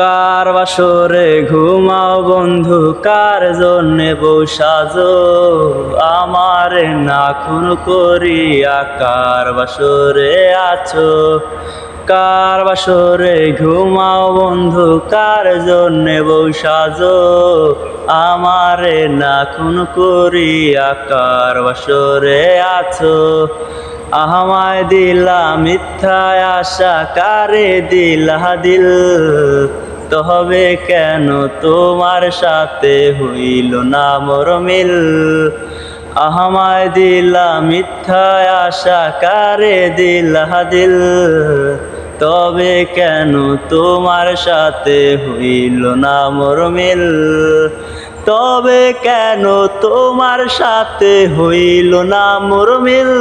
কার বাসরে ঘুমাও বন্ধু, কার জন্যে বউ সাজো? আমারে না খুন করিয়া কার বাসরে আছো। কার বাসরে ঘুমাও বন্ধু, কার জন্যে বউ সাজো? আমারে না খুন করিয়া কার বাসরে আছো। আহমায় দিলা মিথ্যা আশা, কারে দিলা দিল? তবে কেন তোমার সাথে হইল না মোর মিল? আহমায় দিলা মিথ্যায় আশা, কারে দিলা দিল? তবে কেন তোমার সাথে হইল না মোর মিল? তবে কেন তোমার সাথে হইল না মোর মিল?